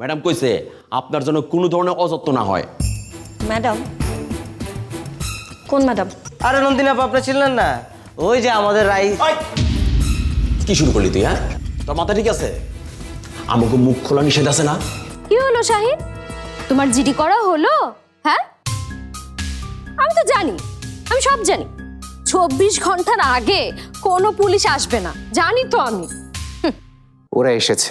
Madam কইছে আপনার জন্য কোনো ধরনের অযত্ন না হয়। ম্যাডাম কোন ম্যাডাম? আরে নন্দিনী আপা আপনি ছিলেন না? ওই যে আমাদের রাই কি শুরু করলি তুই হ্যাঁ? তোর মাথা ঠিক আছে? আমাকে মুখ খোলা নিষেধ আছে না? কি হলো শাহিন? তোমার জিডি করা হলো? হ্যাঁ? আমি তো জানি আমি সব জানি। চব্বিশ ঘণ্টার আগে কোনো পুলিশ আসবে না জানি তো আমি। ওরা এসেছে।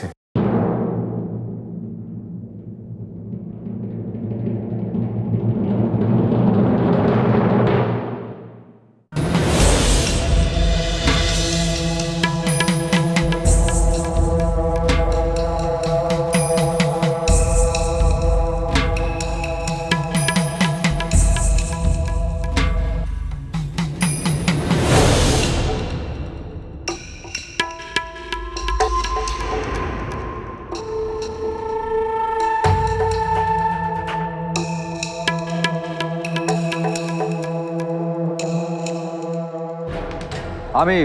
আমি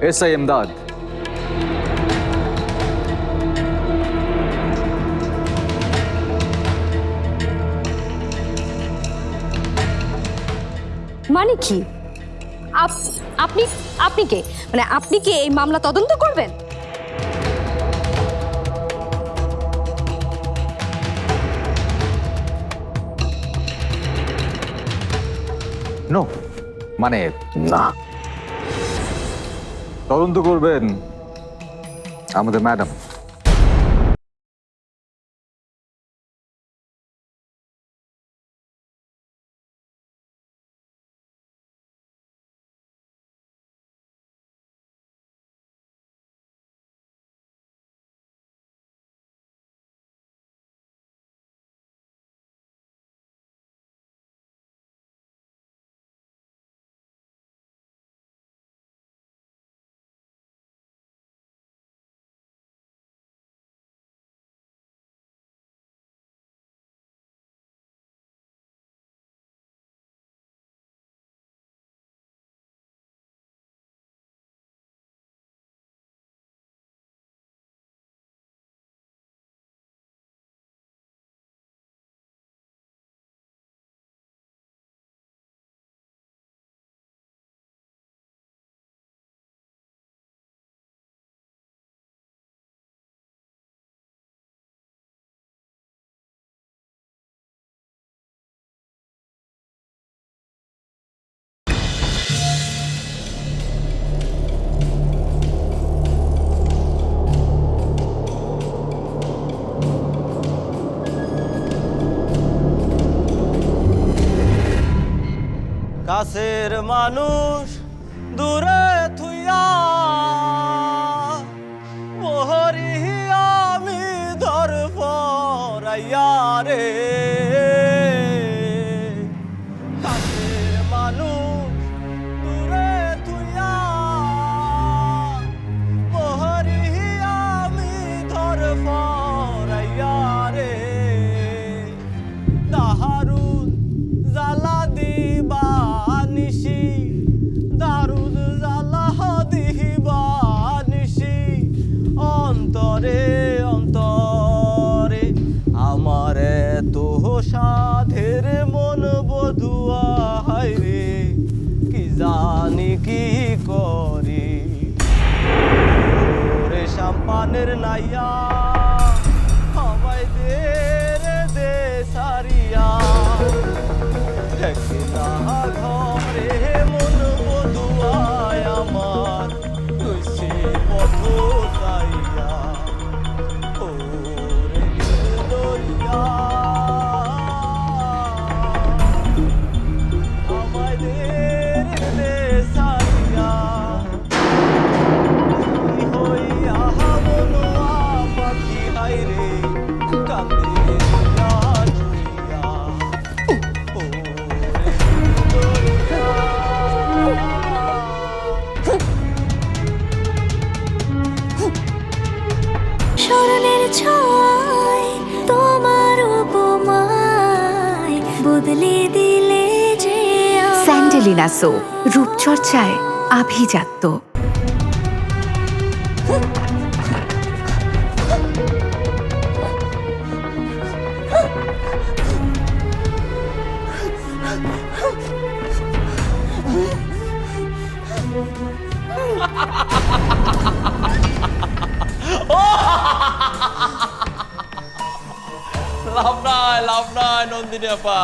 এস আই এমদাদ মানে কি? আপ- আপনি আপনি কে? মানে আপনি কি এই মামলা তদন্ত করবেন? নো মানে না। তদন্ত করবেন আমাদের ম্যাডাম। কাছের মানুষ দূরে থুইয়া মোহরি আমি ধর রে। কাছের মানুষ রে সাম্পানের নাইয়া আমায় দে রে দে সারিয়া ঘরে আসো রূপচর্চায় আভিজাত্য। লাভ নাই লাভ নাই নন্দিনী আপা।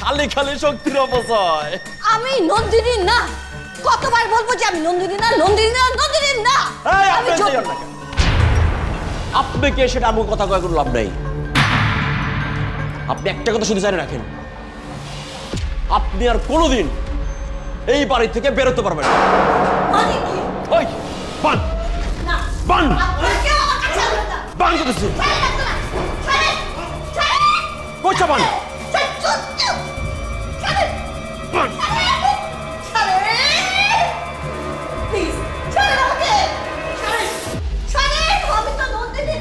খালি খালি শক্তির অপচয়। আমি নন্দিনী না কতবার বলব যে আমি নন্দিনী না নন্দিনী না নন্দিনী না এই, আমি আপনি যান না কেন? আপনি কে সেটা আমার কথা কয়ে কোনো লাভ নাই আপনি একটা কথা শুধু জানে রাখেন আপনি আর কোনোদিন এই বাড়ি থেকে বেরোতে পারবেন না মানে কি? ওই বান না। বান আপনারা কেউ আমার কাছে আসবেন না। বান করতেছি ছাড়েন আপনারা। ছাড়েন। ছাড়েন। কোচা বান ছাড়, চুপ, চুপ।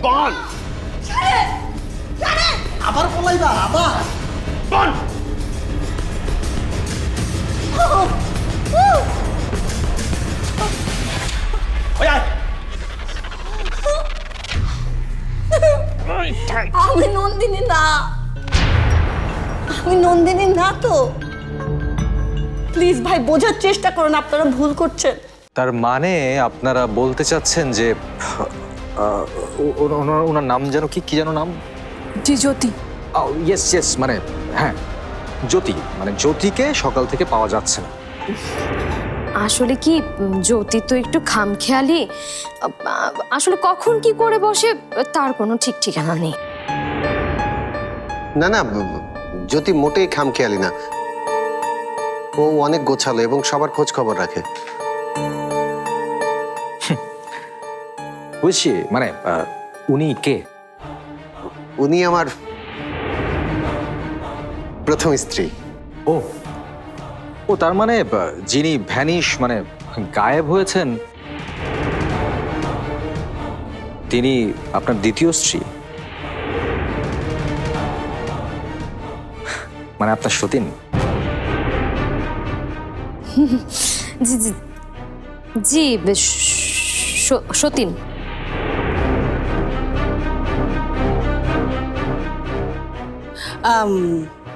বান। আবার পলাইবা আবার। বান আমি নন্দিনী না। আমি নন্দিনী না তো। প্লিজ ভাই বোঝার চেষ্টা করুন আপনারা ভুল করছেন। তার মানে আপনারা বলতে চাচ্ছেন যে ওনার ওনার নাম যেন কি কি যেন নাম? জি জ্যোতি। ইয়েস ইয়েস মানে হ্যাঁ জ্যোতি মানে জ্যোতিকে সকাল থেকে পাওয়া যাচ্ছে না। আসলে কি জ্যোতি তো একটু খামখেয়ালি। আসলে কখন কি করে বসে তার কোনো ঠিক ঠিকানা নেই। না না জ্যোতি মোটেই খামখেয়ালি না। ও অনেক গোছালো এবং সবার খোঁজ খবর রাখে। বুঝছি মানে উনি কে? উনি আমার প্রথম স্ত্রী। ও ও তার মানে যিনি ভ্যানিশ মানে গায়েব হয়েছেন তিনি আপনার দ্বিতীয় স্ত্রী? মানে আপনার সতীন? জি জি জি সতীন।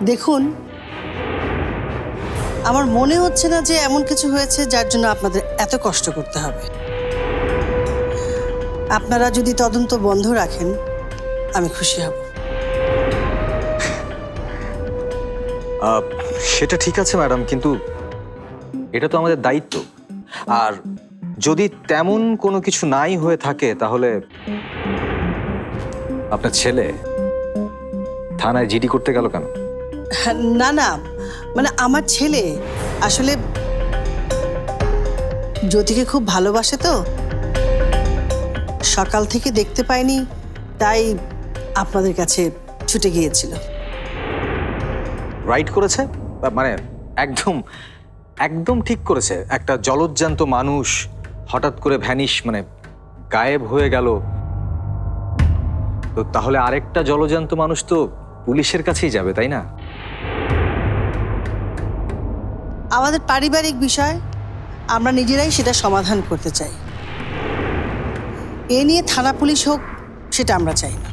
দেখুন, আমার মনে হচ্ছে না যে এমন কিছু হয়েছে যার জন্য আপনাদের এত কষ্ট করতে হবে। আপনারা যদি তদন্ত বন্ধ রাখেন, আমি খুশি হব। সেটা ঠিক আছে, ম্যাডাম, কিন্তু এটা তো আমাদের দায়িত্ব। আর যদি তেমন কোনো কিছু নাই হয়ে থাকে, তাহলে আপনার ছেলে থানায় জিডি করতে গেল কেন? না না। মানে আমার ছেলে আসলে জ্যোতিকে খুব ভালোবাসে তো। সকাল থেকে দেখতে পাইনি তাই আপনাদের কাছে ছুটে গিয়েছিল। রাইট করেছে? মানে একদম একদম ঠিক করেছে। একটা জলজ্জান্ত মানুষ হঠাৎ করে ভ্যানিশ মানে গায়েব হয়ে গেল। তো তাহলে আরেকটা জলজ্জান্ত মানুষ তো পুলিশের কাছেই যাবে তাই না? আমাদের পারিবারিক বিষয় আমরা নিজেরাই সেটা সমাধান করতে চাই। এ নিয়ে থানা পুলিশ হোক সেটা আমরা চাই না।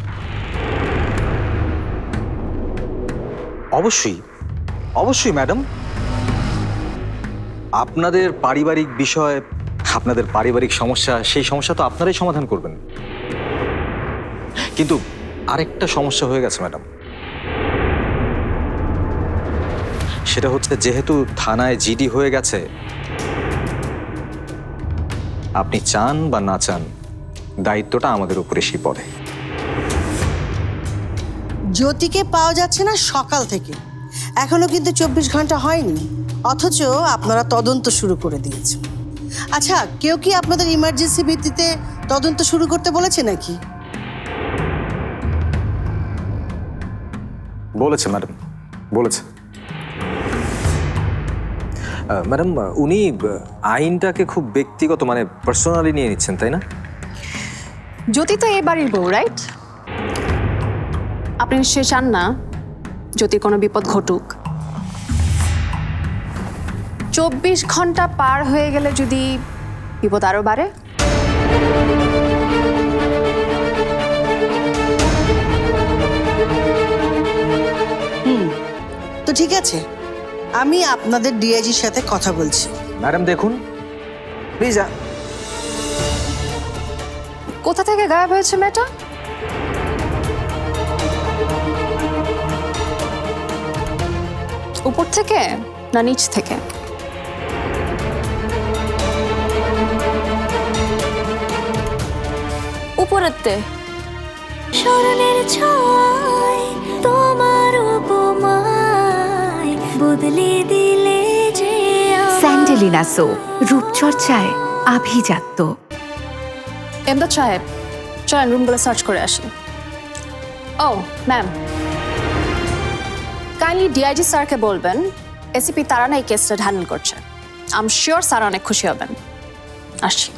অবশ্যই অবশ্যই ম্যাডাম। আপনাদের পারিবারিক বিষয় আপনাদের পারিবারিক সমস্যা সেই সমস্যা তো আপনারাই সমাধান করবেন। কিন্তু আরেকটা সমস্যা হয়ে গেছে ম্যাডাম। সেটা হচ্ছে যেহেতু থানায় জিডি হয়ে গেছে আপনি চান বা না চান দায়িত্বটা আমাদের উপর এসে পড়ে। জ্যোতিকে পাওয়া যাচ্ছে না সকাল থেকে। এখনও কিন্তু চব্বিশ ঘণ্টা হয়নি অথচ আপনারা তদন্ত শুরু করে দিয়েছেন। আচ্ছা কেউ কি আপনাদের ইমার্জেন্সি ভিত্তিতে তদন্ত শুরু করতে বলেছে নাকি? বলেছে ম্যাডাম বলেছে। ম্যাডাম উনি আইনটাকে খুব ব্যক্তিগত মানে পার্সোনালি নিয়ে নিচ্ছেন তাই না? জ্যোতি তো বাড়ির বউ রাইট আপনি নিশ্চয়ই চান না জ্যোতির কোনো বিপদ ঘটুক। চব্বিশ ঘণ্টা পার হয়ে গেলে যদি বিপদ আরও বাড়ে? তো ঠিক আছে। আমি আপনাদের ডিআইজির সাথে কথা বলছি। ম্যাডাম দেখুন। প্লিজ কোথা থেকে গায়েব হয়েছে মেয়েটা? উপর থেকে না নিচ থেকে? উপরেতে স্মরণের ছয় স্যান্ডেলিনা সো রূপচর্চায় আভিজাত্য। এমদাদ সাহেব চলেন রুমগুলো সার্চ করে আসি। ও, ম্যাম। কাইন্ডলি ডিআইজি স্যারকে বলবেন, এসিপি তারা এই কেসটা হ্যান্ডেল করছে। আম শিওর স্যার অনেক খুশি হবেন। আসছি।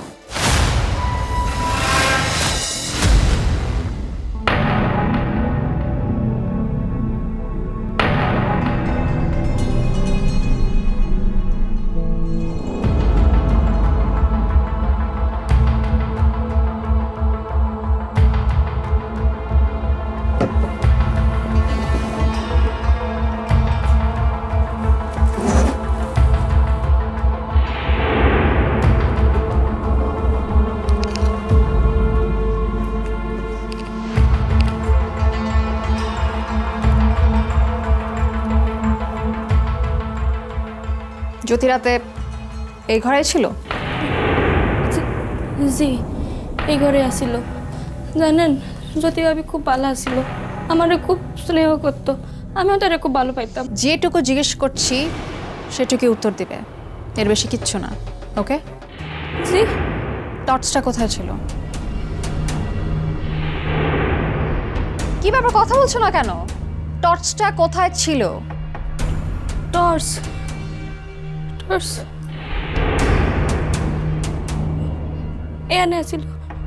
জ্যোতি রাতে এই ঘরে ছিল? জি এই ঘরে আসিল। জানেন জ্যোতি ভাবি খুব ভালো আসিল। আমারে খুব স্নেহ করতো। আমিও তারে খুব ভালো পাইতাম। যেটুকু জিজ্ঞেস করছি সেটুকুই উত্তর দিবে। এর বেশি কিচ্ছু না ওকে? জি। টর্চটা কোথায় ছিল? কি ব্যাপার কথা বলছো না কেন? টর্চটা কোথায় ছিল? টর্চ? টর্চ এখানে আসিল।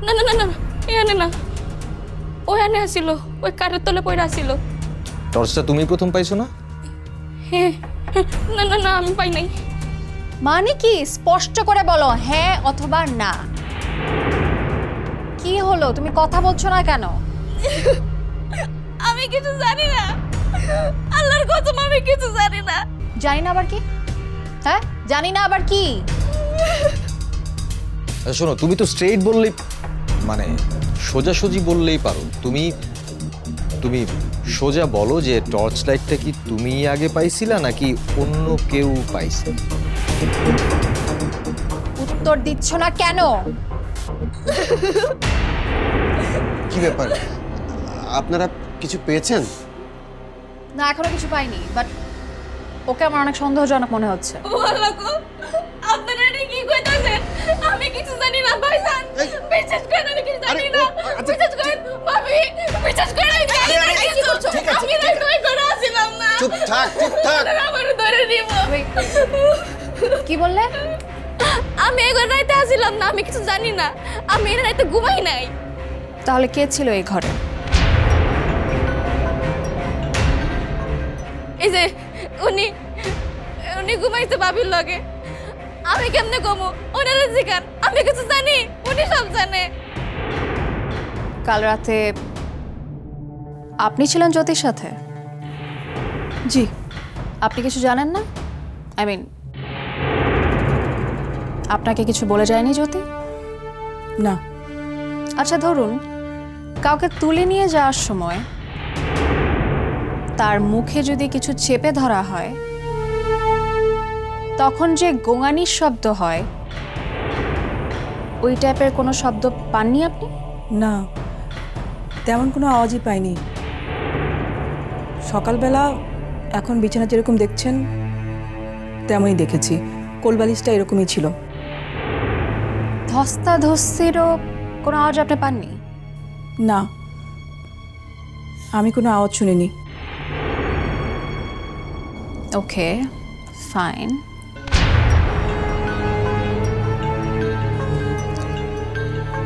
না না না না এখানে না। ওখানে আসিল ওই কারের তলে পড়ে আসিল। টর্চটা তুমি প্রথম পাইছো না? হ্যাঁ হ্যাঁ, না না না আমি পাই নাই। মানে কি? স্পষ্ট করে বলো হ্যাঁ অথবা না। কি হলো? তুমি কথা বলছো না কেন? আমি কিছু জানি না। আল্লাহর কসম আমি কিছু জানি না। জানি না আবার কি? হ্যাঁ জানি না আবার কি। আচ্ছা, শোনো তুমি তো স্ট্রেইট বললেই মানে সোজাসুজি বললেই পারো। তুমি তুমি সোজা বলো যে টর্চ লাইটটা কি তুমি আগে পাইছিলা নাকি অন্য কেউ পাইছে? উত্তর দিচ্ছ না কেন? কি ব্যাপার? আপনারা কিছু পেয়েছেন? না এখনও কিছু পাইনি বাট ওকে আমার অনেক সন্দেহজনক মনে হচ্ছে। বলো গো আপনারা এটা কি কইতাছেন? আমি কিছু জানি না ভাইজান। বিশ্বাস করেন আমি কিছু জানি না। বিশ্বাস করেন ভাবি বিশ্বাস করেন আমি জানি না কিছু আমি না কই করে আসিলাম না। চুপ থাক চুপ থাক। আমার ধরে নিব। কি বললে? আমি এই ঘরে রাইতে আসিলাম না আমি কিছু জানি না। আমি এই রাইতে ঘুমাই নাই। তাহলে কে ছিল এই ঘরে? এই যে উনি উনি ঘুমাইছে ভাবির লগে। আমি কেমনে ঘুমু? ওনারা জিগান আমি কিছু জানি উনি সব জানে। কাল রাতে আপনি ছিলেন জ্যোতির সাথে? জি। আপনি কিছু জানেন না? আই মিন আপনাকে কিছু বলে যায়নি জ্যোতি? না। আচ্ছা ধরুন কাউকে তুলে নিয়ে যাওয়ার সময় তার মুখে যদি কিছু চেপে ধরা হয় তখন যে গোঙানির শব্দ হয় ওই টাইপের কোনো শব্দ পাননি আপনি? না তেমন কোনো আওয়াজই পাইনি। সকালবেলা এখন বিছানা যেরকম দেখছেন তেমনই দেখেছি। কোলবালিশটা এরকমই ছিল। ধস্তা ধস্তিরও কোনো আওয়াজ আপনি পাননি? না আমি কোনো আওয়াজ শুনিনি। ওকে ফাইন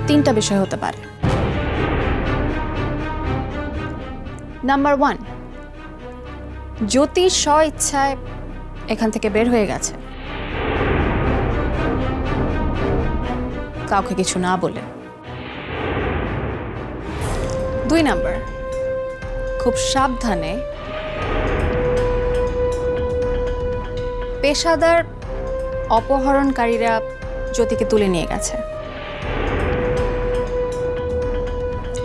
তিনটা বিষয় হতে পারে। নাম্বার ওয়ান জ্যোতিষ স্ব ইচ্ছায় এখান থেকে বের হয়ে গেছে। কাউকে কিছু না বলে। দুই নাম্বার খুব সাবধানে পেশাদার অপহরণকারীরা জ্যোতিকে তুলে নিয়ে গেছে।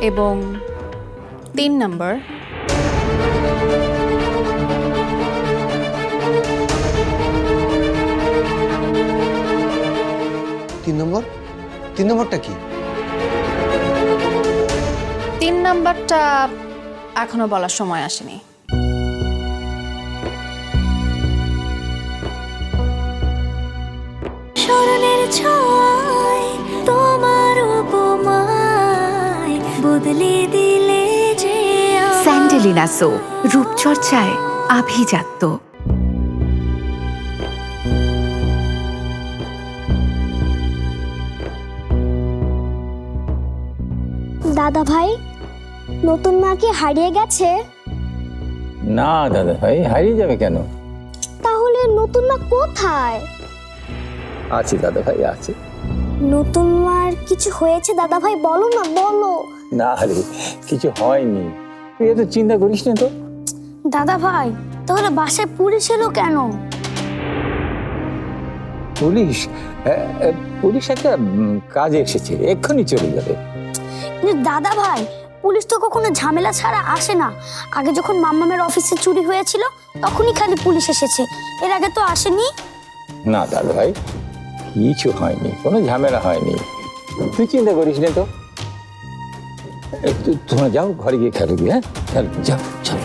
এবং তিন নম্বর তিন নম্বর? তিন নম্বরটা কি? তিন নাম্বারটা এখনও বলার সময় আসেনি। স্মরণের ছয় তোমার উপমায় বদলে দিলে যে স্যান্ডেলিনা সো রূপচর্চায় আভিজাত্য। দাদা ভাই নতুন মা কি হারিয়ে গেছে? না দাদা ভাই হারিয়ে যাবে কেন? তাহলে নতুন মা কোথায়? আছে দাদা ভাই আছে। নতুন মার কিছু হয়েছে দাদা ভাই বলো না বলো। না রে কিছু হয়নি। তুই এত চিন্তা করিস না তো। দাদা ভাই তাহলে বাসায় পুলিশ এলো কেন? পুলিশ? পুলিশ একটা কাজে এসেছে এক্ষুনি চলে যাবে। কিন্তু দাদা ভাই পুলিশ তো কখনো ঝামেলা ছাড়া আসে না। আগে যখন মাম্মামের অফিসে চুরি হয়েছিল তখনই খালি পুলিশ এসেছে। এর আগে তো আসেনি। না দাদা ভাই কিছু হয়নি কোনো ঝামেলা হয়নি। তুই চিন্তা করিস না তো। একটু তোমরা যাও ঘরে গিয়ে খেলো গিয়ে হ্যাঁ? খেলো যাও যাও।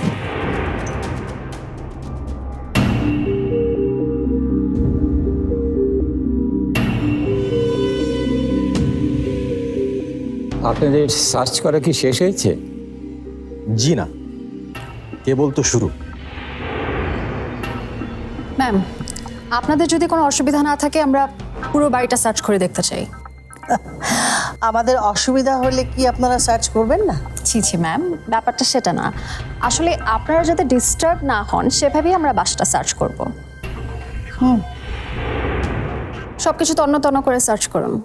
আপনাদের সার্চ করা কি শেষ হয়েছে? জি না কেবল তো শুরু। ম্যাম আপনাদের যদি কোনো অসুবিধা না থাকে আমরা পুরো বাড়িটা সার্চ করে দেখতে চাই। আমাদের অসুবিধা হলে কি আপনারা সার্চ করবেন না? ছি ছি ম্যাম ব্যাপারটা সেটা না। আসলে আপনারা যাতে ডিস্টার্ব না হন সেভাবেই আমরা বাসটা সার্চ করব। হুম। সব কিছু তন্ন তন্ন করে সার্চ করুন।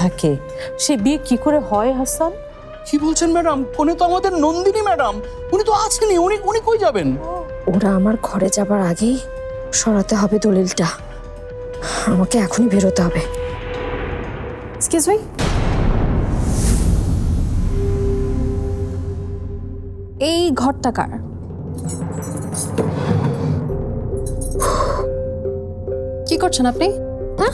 থাকে। সে বিয়ে কি করে হয় হাসান? কি বলছেন ম্যাডাম? ফোনে তো আমাদের নন্দিনী ম্যাডাম। উনি তো আছেনই উনি উনি কই যাবেন? ওরা আমার ঘরে যাবার আগেই সরাতে হবে দলিলটা। আমাকে এখনই বেরোতে হবে। এক্সকিউজ মি এই ঘরটা কার? কি করছেন আপনি? হ্যাঁ?